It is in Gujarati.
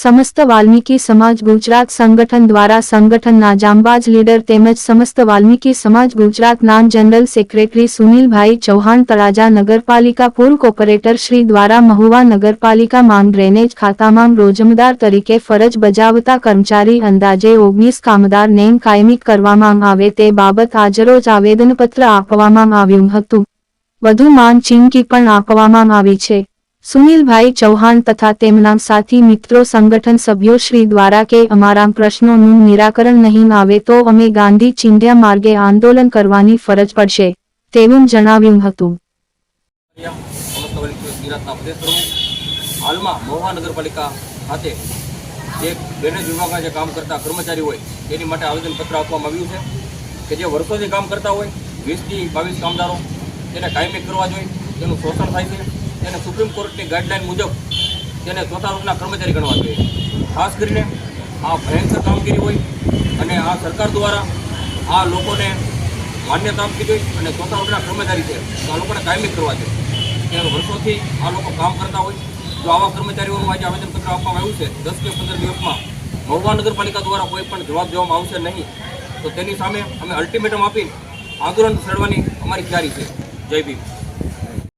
સમસ્ત વાલ્મીકી સમાજ ગુજરાત સંગઠન દ્વારા સંગઠનના જાંબાજ લીડર તેમજ સમસ્ત વાલ્મીકી સમાજ ગુજરાત નામ જનરલ સેક્રેટરી સુનિલભાઈ ચૌહાણ તળાજા નગરપાલિકા પૂર્વ કોર્પોરેટર શ્રી દ્વારા મહુવા નગરપાલિકા માંગ ડ્રેનેજ ખાતામાં રોજમદાર તરીકે ફરજ બજાવતા કર્મચારી અંદાજે ઓગણીસ કામદાર નેમ કાયમી કરવામાં આવે તે બાબત આજરોજ આવેદનપત્ર આપવામાં આવ્યું હતું. વધુમાં ચીમકી પણ આપવામાં આવી છે. સુનિલભાઈ ચૌહાણ તથા તેમના સાથી મિત્રો સંગઠન સભ્યો શ્રી દ્વારા કે અમારા પ્રશ્નોનું નિરાકરણ નહીં આવે તો અમે ગાંધી ચિંધ્યા માર્ગે આંદોલન કરવાની ફરજ પડશે, તેવું જણાવ્યું હતું. કર્મચારી હોય તેની માટે આવેદનપત્ર આપવામાં આવ્યું છે કે જે વર્ષોથી કામ કરતા હોય, વીસથી બાવીસ કામદારો તેને કાયમી કરવા જોઈએ તેનું શોષણ થાય છે. તેને સુપ્રીમ કોર્ટની ગાઈડલાઇન મુજબ તેને વર્ગના કર્મચારી ગણવા જોઈએ. ખાસ કરીને આ ભયંકર કામગીરી હોય અને આ સરકાર દ્વારા આ લોકોને માન્યતા આપવી જોઈએ અને વર્ગના કર્મચારી છે, તો આ લોકોને કાયમી કરવા જોઈએ કે વર્ષોથી આ લોકો કામ કરતા હોય, જો આવા કર્મચારીઓનું આજે આવેદનપત્ર આપવામાં આવ્યું છે, દસ કે પંદર દિવસમાં મહુવા નગરપાલિકા દ્વારા કોઈ પણ જવાબ દેવામાં આવશે નહીં, તો તેની સામે અમે અલ્ટિમેટમ આપીને આંદોલન છેડવાની અમારી તૈયારી છે. જય ભીમ.